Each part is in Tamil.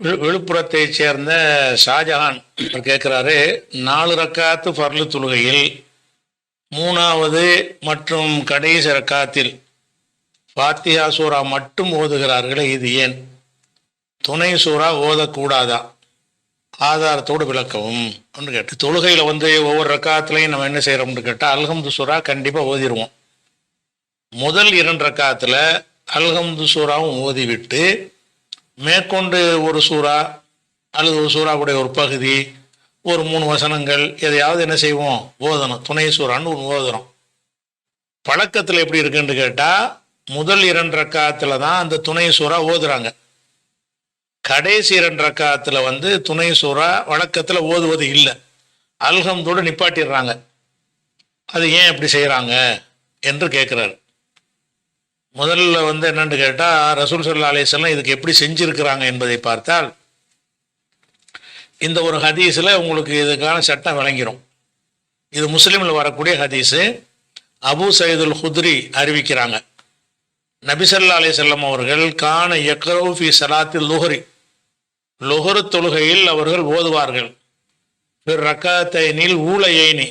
விழு- சேர்ந்த ஷாஜஹான் அவர் கேட்குறாரு நாலு ரக்காத்து பர்லு தொழுகையில் மூணாவது மற்றும் கடைசி ரக்காத்தில் பாத்தியா சூரா மட்டும் ஓதுகிறார்களே இது ஏன்? துணை சூறா ஓதக்கூடாதா? ஆதாரத்தோடு விளக்கவும். அப்படின்னு கேட்டு தொழுகையில் வந்து ஒவ்வொரு ரக்காத்துலையும் நம்ம என்ன செய்கிறோம்னு கேட்டால் அல்ஹம்து சூரா கண்டிப்பாக ஓதிடுவோம் முதல் இரண்டு ரக்காத்தில் அல்ஹம்து சூறாவும் ஓதிவிட்டு மேற்கொண்டு ஒரு சூறா அல்லது ஒரு சூறாவுடைய ஒரு பகுதி ஒரு மூணு வசனங்கள் எதையாவது என்ன செய்வோம்? ஓதணும். துணை சூறான்னு ஒன்று ஓதுறோம். பழக்கத்தில் எப்படி இருக்குன்னு கேட்டால் முதல் இரண்டு ரக்காத்தில் தான் அந்த துணை சூறா ஓதுறாங்க. கடைசி இரண்டு ரக்காத்தில் வந்து துணை சூறா வழக்கத்தில் ஓதுவது இல்லை. அல்ஹம்தோடு நிப்பாட்டிடுறாங்க. அது ஏன் இப்படி செய்கிறாங்க என்று கேட்குறாரு முதல்ல வந்து என்னென்னு கேட்டால் ரசூல் சல்லா அலிஸ்லாம் இதுக்கு எப்படி செஞ்சுருக்கிறாங்க என்பதை பார்த்தால் இந்த ஒரு ஹதீஸில் உங்களுக்கு இதுக்கான சட்டம் விளங்கிடும் இது முஸ்லீமில் வரக்கூடிய ஹதீஸு. அபு சயீதுல் ஹுத்ரி அறிவிக்கிறாங்க. நபிசல்லா அலிசல்லம் அவர்கள் கான யக்ரவு சலாத்தில் லுஹரி. லுஹரு தொழுகையில் அவர்கள் ஓதுவார்கள். பிற ரக்காத்தைனில் ஊழையினி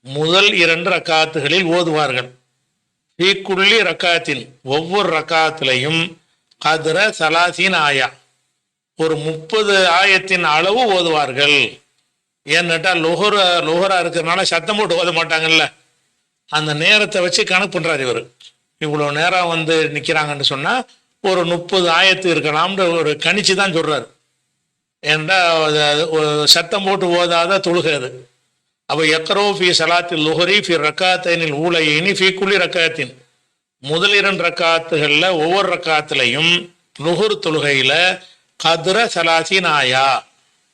முதல் இரண்டு ரக்காத்துகளில் ஓதுவார்கள். ஃபீக்குள்ளி ரக்காத்தின் ஒவ்வொரு ரக்காத்திலையும் அதிர சலாசின் ஆயா. ஒரு முப்பது ஆயத்தின் அளவு ஓதுவார்கள். ஏன்னுட்டா லுஹர லுஹரா இருக்கிறதுனால சத்தம் போட்டு ஓத மாட்டாங்கல்ல. அந்த நேரத்தை வச்சு கணக்கு பண்றாரு இவர். இவ்வளோ நேரம் வந்து நிற்கிறாங்கன்னு சொன்னால் ஒரு முப்பது ஆயத்து இருக்கலாம்னு ஒரு கணிச்சு தான் சொல்றாரு. ஏன்டா அது ஒரு சத்தம் போட்டு ஓதாத தொழுகை அது அப்போ எக்கரோ ஃபி சலாத்தில் லுஹரி ஃபி ரக்காத்தினில் ஊழையினி ஃபி குளி ரக்காத்தின் முதல் இரண்டு ரக்காத்துகளில் ஒவ்வொரு ரக்காத்துலையும் லுஹுர் தொழுகையில் கதிர சலாசின் ஆயா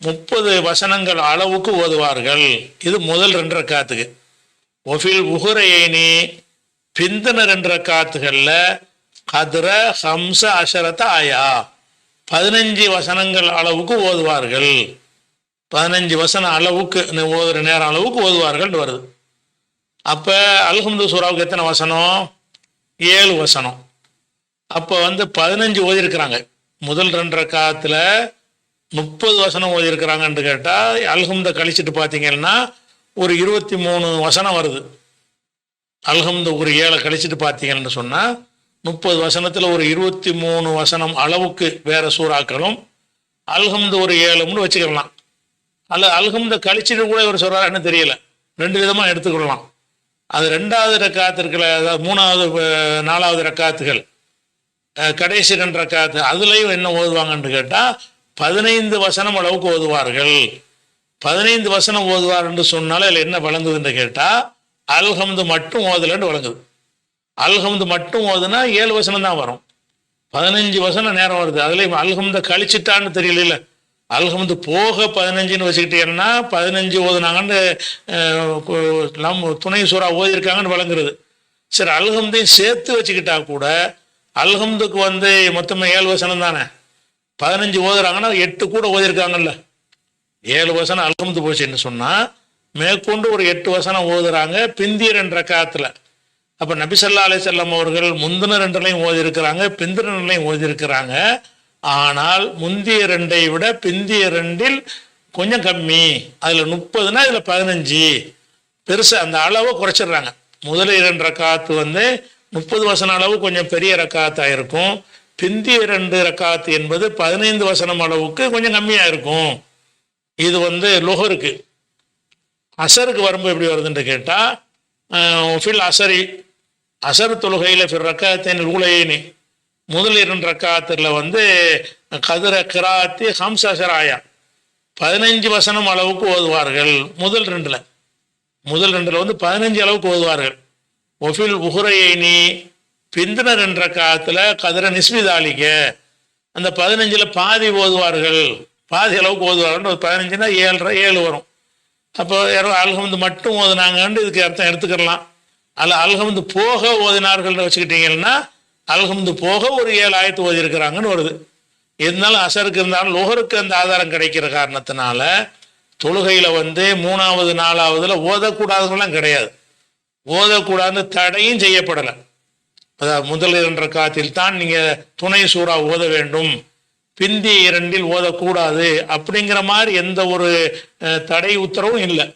முப்பது வசனங்கள் அளவுக்கு ஓதுவார்கள் இது முதல் ரெண்டு ரக்காத்துக்கு ஒஃபில் உஹுரையினி பிந்தின ரெண்டு ரக்காத்துகளில் கதிர ஹம்ச அஷரத்த ஆயா பதினஞ்சு வசனங்கள் அளவுக்கு ஓதுவார்கள் பதினஞ்சு வசனம் அளவுக்கு ஓதுற நேரம் அளவுக்கு ஓதுவார்கள் வருது. அப்போ அல்ஹம்து சூறாவுக்கு எத்தனை வசனம்? ஏழு வசனம். அப்போ வந்து பதினஞ்சு ஓதிருக்கிறாங்க. முதல் ரெண்டரை காலத்தில் முப்பது வசனம் ஓதிருக்கிறாங்கன்னு கேட்டால் அல்ஹம்தை கழிச்சிட்டு பார்த்தீங்கன்னா ஒரு இருபத்தி மூணு வசனம் வருது. அல்ஹம்த ஒரு ஏழை கழிச்சிட்டு பார்த்தீங்கன்னு சொன்னால் முப்பது வசனத்தில் ஒரு இருபத்தி மூணு வசனம் அளவுக்கு வேற சூறாக்களும் அல்ஹம்து ஒரு ஏழும்னு வச்சுக்கலாம். அல்ல அல்ஹம்த கழிச்சிட்டு கூட இவர் சொல்கிறாருன்னு தெரியல. ரெண்டு விதமாக எடுத்துக்கொள்ளலாம். அது ரெண்டாவது ரக்காத்திற்குல அதாவது மூணாவது நாலாவது ரக்காத்துகள். கடைசி ரெண்டு ரக்காத்து அதுலேயும் என்ன ஓதுவாங்கன்னு கேட்டால் பதினைந்து வசனம் அளவுக்கு ஓதுவார்கள். பதினைந்து வசனம் ஓதுவார் என்று சொன்னாலும் என்ன வழங்குதுன்னு கேட்டால் அல்ஹம்து மட்டும் ஓதலன்னு வழங்குது அல்ஹம்து மட்டும் ஓதுனா ஏழு வசனம் தான் வரும். பதினஞ்சு வசனம் நேரம் வருது. அதுலேயும் அல்ஹம்த கழிச்சிட்டான்னு தெரியல அல்ஹமது போக பதினஞ்சுன்னு வச்சுக்கிட்டீங்கன்னா பதினஞ்சு ஓதுனாங்கன்னு அஹ், துணை சூறா ஓதிருக்காங்கன்னு வழங்குறது சரி அல்ஹம்தையும் சேர்த்து வச்சுக்கிட்டா கூட அல்ஹம்துக்கு வந்து மொத்தமாக ஏழு வசனம் தானே? பதினஞ்சு ஓதுறாங்கன்னா எட்டு கூட ஓதிருக்காங்கல்ல? ஏழு வசனம் அல்ஹம்து போச்சுன்னு சொன்னால் மேற்கொண்டு ஒரு எட்டு வசனம் ஓதுறாங்க பிந்திய ரெண்டு ரக்காத்துல. அப்போ நபிசல்லா அலிசல்லாம் அவர்கள் முந்தின ரெண்டுலையும் ஓதிருக்கிறாங்க பிந்தின ரெண்டுலையும் ஓதிருக்கிறாங்க. ஆனால் முந்திய ரெண்டை விட பிந்திய ரெண்டில் கொஞ்சம் கம்மி. அதில் முப்பதுனா இதில் பதினஞ்சு. பெருசு அந்த அளவை குறைச்சிடுறாங்க. முதல் இரண்டு ரக்காத்து வந்து முப்பது வசன அளவு கொஞ்சம் பெரிய ரக்காத்தாக இருக்கும். பிந்திய ரெண்டு ரக்காத்து என்பது பதினைந்து வசனம் அளவுக்கு கொஞ்சம் கம்மியாக இருக்கும். இது வந்து லுஹருக்கு. அசருக்கு வரும்போது எப்படி வருதுன்னு கேட்டால் ஃபில் அசரி. அசர் தொழுகையில் ஃபில் ரக்காத்தின் ஊழையினி. முதல் இரண்டு ரக்காத்தில் வந்து கதிர கிராத்தி ஹம்சசராயா பதினஞ்சு வசனம் அளவுக்கு ஓதுவார்கள் முதல் ரெண்டில். முதல் ரெண்டில் வந்து பதினஞ்சு அளவுக்கு ஓதுவார்கள். ஒஃபில் உஹுரையினி பிந்தின ரெண்டு காலத்தில் கதிர நிஸ்மிதாலிக்க அந்த பதினஞ்சில் பாதி ஓதுவார்கள். பாதி அளவுக்கு ஓதுவார்கள். ஒரு பதினஞ்சுனா ஏழரை ஏழு வரும். அப்போ யாரோ அல்ஹமந்து மட்டும் ஓதுனாங்கன்னு இதுக்கு அர்த்தம் எடுத்துக்கிடலாம் அல்ல அல்ஹமந்து போக ஓதினார்கள்னு வச்சுக்கிட்டீங்கன்னா அல்ஹம்து போக ஒரு ஏழு ஆயத்து ஓதிருக்கிறாங்கன்னு வருது. இருந்தாலும் அசருக்கு இருந்தாலும் லோகருக்கு அந்த ஆதாரம் கிடைக்கிற காரணத்தினால தொழுகையில் வந்து மூணாவது நாலாவதுல ஓதக்கூடாதுங்களாம் கிடையாது. ஓதக்கூடாதுன்னு தடையும் செய்யப்படலை. அதாவது முதல் இரண்டு காத்தில் தான் நீங்கள் துணை சூறா ஓத வேண்டும். பிந்தி இரண்டில் ஓதக்கூடாது அப்படிங்கிற மாதிரி எந்த ஒரு தடை உத்தரவும் இல்லை.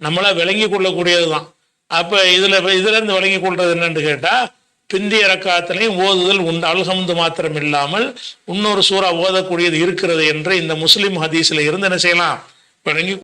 நம்மளா விளங்கி கொள்ளக்கூடியது தான் அப்போ இதில் இதுலேருந்து விளங்கி கொள்றது என்னன்னு கேட்டால் பிந்திய ரக்காத்திலையும் ஓதுதல் உண்டு அல்ஹம்து மாத்திரம் இல்லாமல் இன்னொரு சூறா ஓதக்கூடியது இருக்கிறது என்று இந்த முஸ்லிம் ஹதீஸில் இருந்து என்ன செய்யலாம்? வழங்கி